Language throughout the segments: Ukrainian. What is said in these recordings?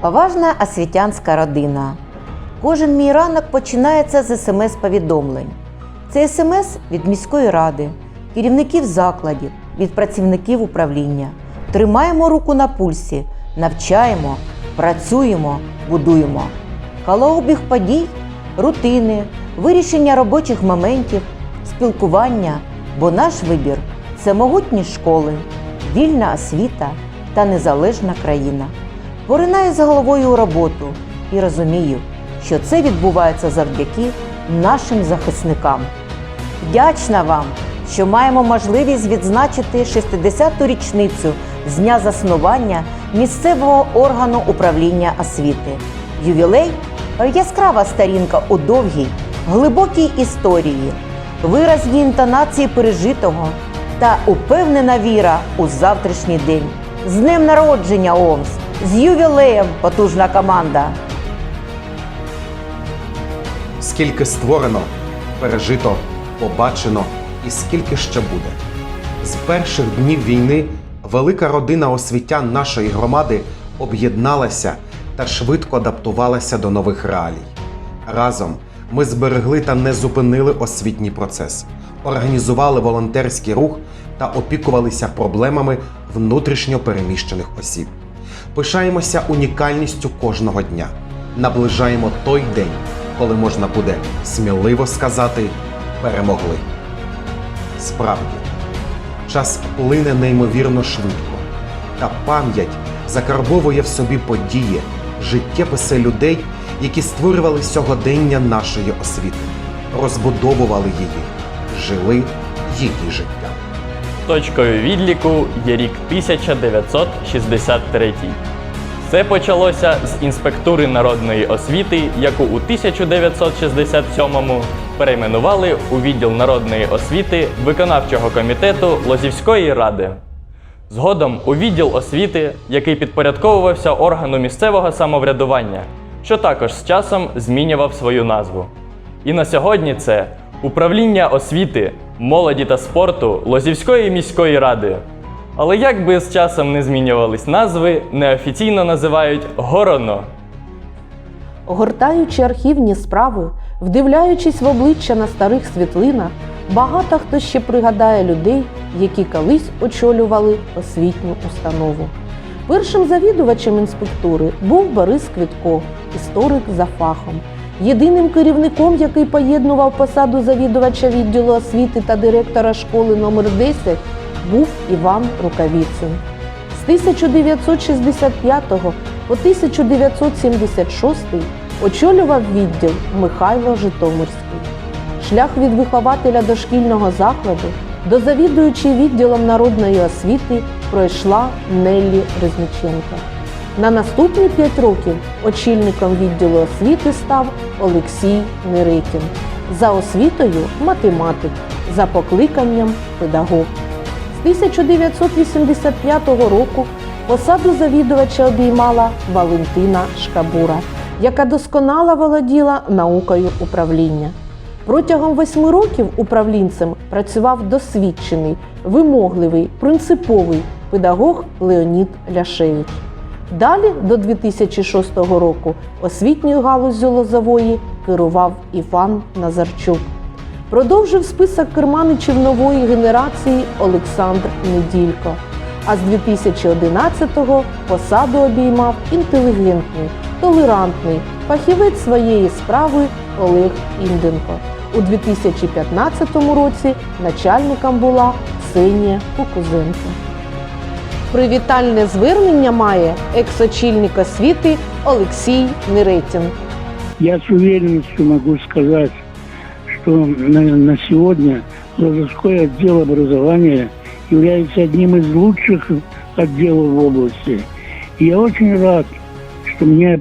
Поважна освітянська родина. Кожен мій ранок починається з смс-повідомлень. Це смс від міської ради, керівників закладів, від працівників управління. Тримаємо руку на пульсі, навчаємо, працюємо, будуємо. Колообіг подій, рутини, вирішення робочих моментів, спілкування, бо наш вибір це могутні школи, вільна освіта та незалежна країна. Поринаю з головою у роботу і розумію, що це відбувається завдяки нашим захисникам. Вдячна вам, що маємо можливість відзначити 60-ту річницю з дня заснування місцевого органу управління освіти. Ювілей яскрава сторінка у довгій, глибокій історії, вираз її інтонації пережитого та упевнена віра у завтрашній день. З днем народження ОМС! З ювілеєм, потужна команда! Скільки створено, пережито, побачено і скільки ще буде. З перших днів війни велика родина освітян нашої громади об'єдналася та швидко адаптувалася до нових реалій. Разом ми зберегли та не зупинили освітній процес, організували волонтерський рух та опікувалися проблемами внутрішньо переміщених осіб. Пишаємося унікальністю кожного дня, наближаємо той день, коли можна буде сміливо сказати перемогли. Справді, час плине неймовірно швидко, та пам'ять закарбовує в собі події, життєписи людей, які створювали сьогодення нашої освіти, розбудовували її, жили її життя. Точкою відліку є рік 1963. Все почалося з інспектури народної освіти, яку у 1967-му перейменували у відділ народної освіти виконавчого комітету Лозівської ради. Згодом у відділ освіти, який підпорядковувався органу місцевого самоврядування, що також з часом змінював свою назву. І на сьогодні це управління освіти, молоді та спорту Лозівської міської ради. Але як би з часом не змінювались назви, неофіційно називають Гороно. Огортаючи архівні справи, вдивляючись в обличчя на старих світлинах, багато хто ще пригадає людей, які колись очолювали освітню установу. Першим завідувачем інспектури був Борис Квітко, історик за фахом. Єдиним керівником, який поєднував посаду завідувача відділу освіти та директора школи номер 10 був Іван Рукавіцин. З 1965 по 1976 очолював відділ Михайло Житомирський. Шлях від вихователя дошкільного закладу до завідуючої відділом народної освіти пройшла Неллі Резниченко. На наступні п'ять років очільником відділу освіти став Олексій Неретін. За освітою математик, за покликанням педагог. З 1985 року посаду завідувача обіймала Валентина Шкабура, яка досконало володіла наукою управління. Протягом восьми років управлінцем працював досвідчений, вимогливий, принциповий педагог Леонід Ляшевич. Далі, до 2006 року, освітньою галуззю Лозової керував Іван Назарчук. Продовжив список керманичів нової генерації Олександр Неділько. А з 2011-го посаду обіймав інтелігентний, толерантний фахівець своєї справи Олег Інденко. У 2015 році начальником була Ксенія Кукузенко. Привітальне звернення має екс-очільник освіти Олексій Неретін. Я с уверенностью могу сказать, что на, на сегодня Лозовской отдел образования является одним из лучших отделов в области. Я очень рад, что мне э,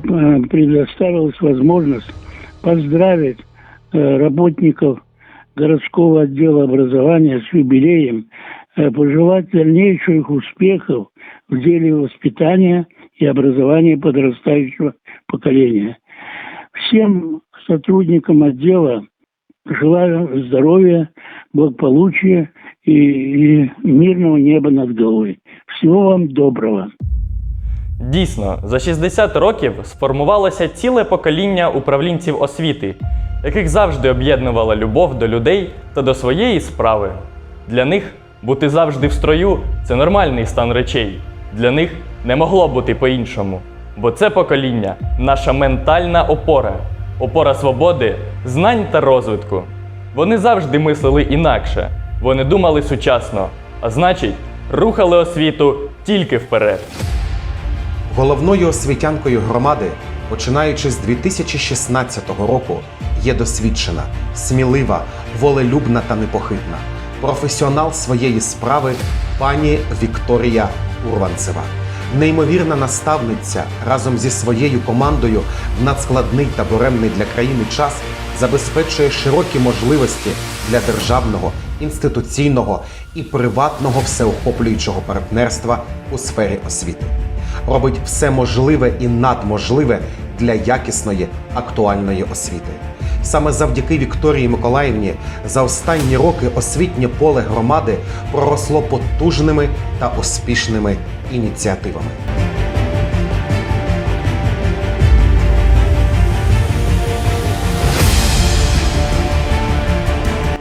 предоставилась возможность поздравить э, работников городского отдела образования с юбилеем, э, пожелать дальнейших успехов в деле воспитания и образования подрастающего поколения. Всем сотрудникам отдела желаю здоровья, благополучия и, и мирного неба над головой. Всего вам доброго. Дійсно, за 60 років сформувалося ціле покоління управлінців освіти, яких завжди об'єднувала любов до людей та до своєї справи. Для них бути завжди в строю це нормальний стан речей. Для них не могло бути по-іншому. Бо це покоління наша ментальна опора, опора свободи, знань та розвитку. Вони завжди мислили інакше, вони думали сучасно, а значить, рухали освіту тільки вперед. Головною освітянкою громади, починаючи з 2016 року, є досвідчена, смілива, волелюбна та непохитна, професіонал своєї справи пані Вікторія Урванцева. Неймовірна наставниця разом зі своєю командою в надскладний та буремний для країни час забезпечує широкі можливості для державного, інституційного і приватного всеохоплюючого партнерства у сфері освіти робить все можливе і надможливе для якісної актуальної освіти. Саме завдяки Вікторії Миколаївні за останні роки освітнє поле громади проросло потужними та успішними ініціативами.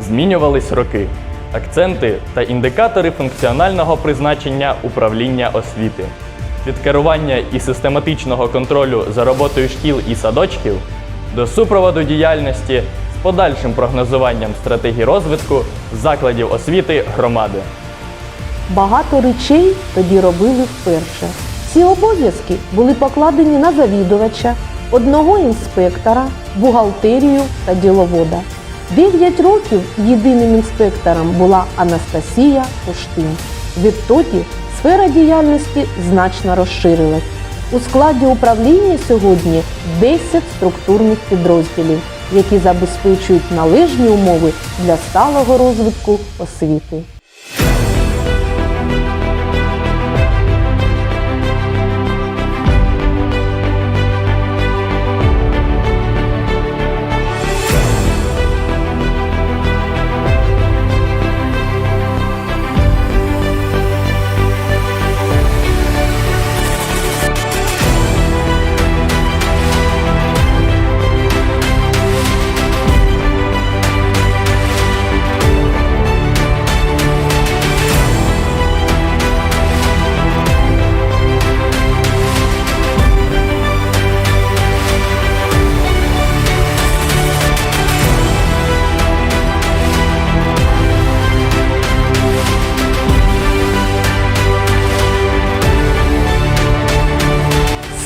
Змінювались роки, акценти та індикатори функціонального призначення управління освіти. Від керування і систематичного контролю за роботою шкіл і садочків до супроводу діяльності з подальшим прогнозуванням стратегій розвитку закладів освіти громади. Багато речей тоді робили вперше. Ці обов'язки були покладені на завідувача, одного інспектора, бухгалтерію та діловода. Дев'ять років єдиним інспектором була Анастасія Пуштин. Відтоді сфера діяльності значно розширилась. У складі управління сьогодні 10 структурних підрозділів, які забезпечують належні умови для сталого розвитку освіти.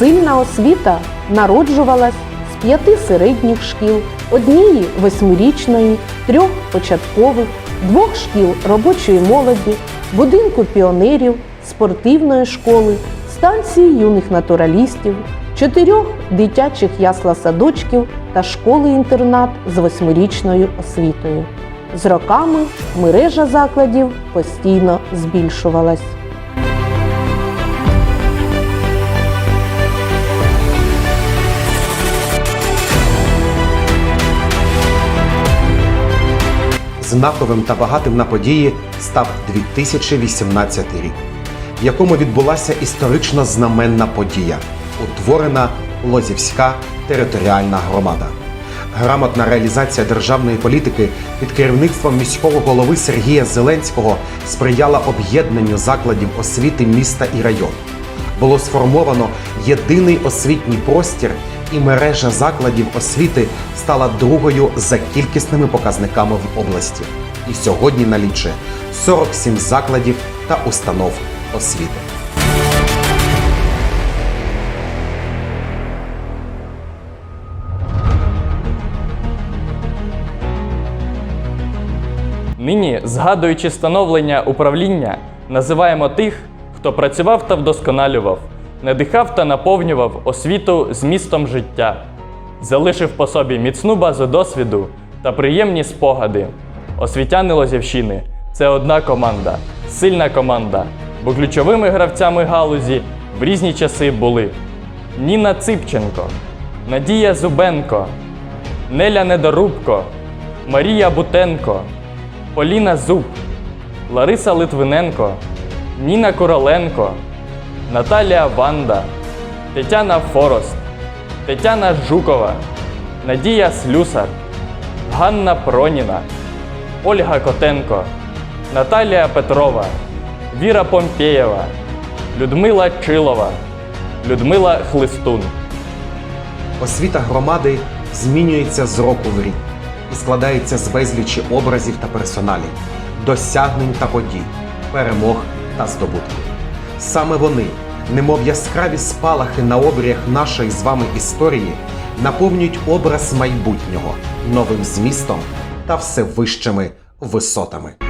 Сильна освіта народжувалась з п'яти середніх шкіл, однієї восьмирічної, трьох початкових, двох шкіл робочої молоді, будинку піонерів, спортивної школи, станції юних натуралістів, чотирьох дитячих ясла-садочків та школи-інтернат з восьмирічною освітою. З роками мережа закладів постійно збільшувалась. Знаковим та багатим на події став 2018 рік, в якому відбулася історично знаменна подія, утворена Лозівська територіальна громада. Грамотна реалізація державної політики під керівництвом міського голови Сергія Зеленського сприяла об'єднанню закладів освіти міста і району. Було сформовано єдиний освітній простір, і мережа закладів освіти стала другою за кількісними показниками в області. І сьогодні налічує 47 закладів та установ освіти. Нині, згадуючи становлення управління, називаємо тих, хто працював та вдосконалював, надихав та наповнював освіту змістом життя, залишив по собі міцну базу досвіду та приємні спогади. Освітяни Лозівщини це одна команда, сильна команда, бо ключовими гравцями галузі в різні часи були Ніна Ципченко, Надія Зубенко, Неля Недорубко, Марія Бутенко. Поліна Зуб, Лариса Литвиненко, Ніна Короленко, Наталія Ванда, Тетяна Форост, Тетяна Жукова, Надія Слюсар, Ганна Проніна, Ольга Котенко, Наталія Петрова, Віра Помпєєва, Людмила Чилова, Людмила Хлистун. Освіта громади змінюється з року в рік і складається з безлічі образів та персоналів, досягнень та подій, перемог та здобутків. Саме вони, немов яскраві спалахи на обріях нашої з вами історії, наповнюють образ майбутнього новим змістом та все вищими висотами.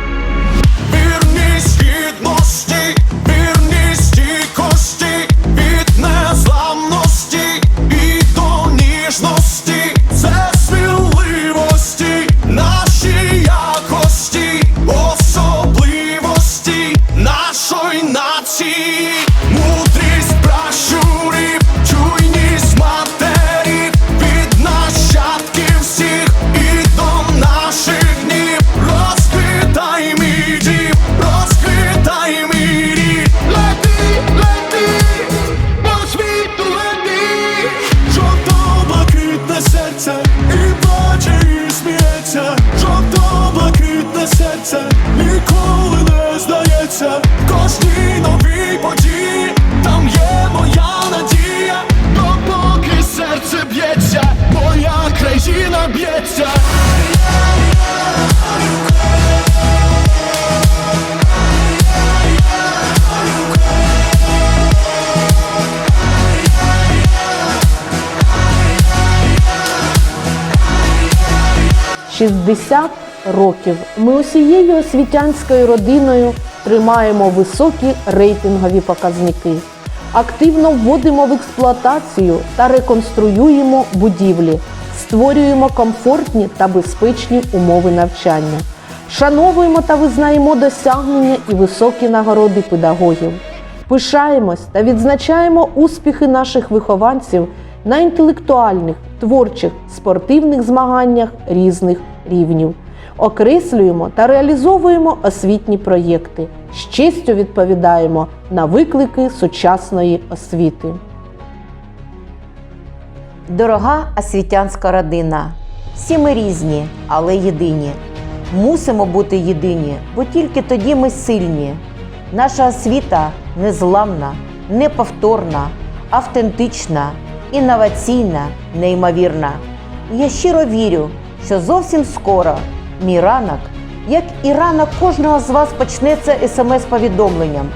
Кожній новій події, там є моя надія, допоки серце б'ється, моя країна б'ється. – 60 років. Ми усією освітянською родиною тримаємо високі рейтингові показники, активно вводимо в експлуатацію та реконструюємо будівлі, створюємо комфортні та безпечні умови навчання, шановуємо та визнаємо досягнення і високі нагороди педагогів. Пишаємось та відзначаємо успіхи наших вихованців на інтелектуальних, творчих, спортивних змаганнях різних рівнів. Окреслюємо та реалізовуємо освітні проєкти. З честю відповідаємо на виклики сучасної освіти. Дорога освітянська родина, всі ми різні, але єдині. Мусимо бути єдині, бо тільки тоді ми сильні. Наша освіта незламна, неповторна, автентична, інноваційна, неймовірна. Я щиро вірю, що зовсім скоро мій ранок, як і ранок кожного з вас почнеться смс-повідомленням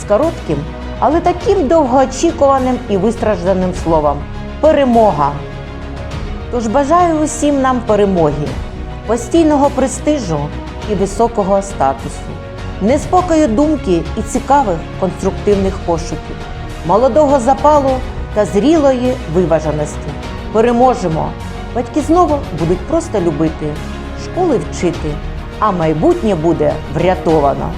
з коротким, але таким довгоочікуваним і вистражданим словом перемога. Тож бажаю усім нам перемоги, постійного престижу і високого статусу, неспокою думки і цікавих конструктивних пошуків, молодого запалу та зрілої виваженості. Переможемо! Батьки знову будуть просто любити, школи вчити, а майбутнє буде врятовано.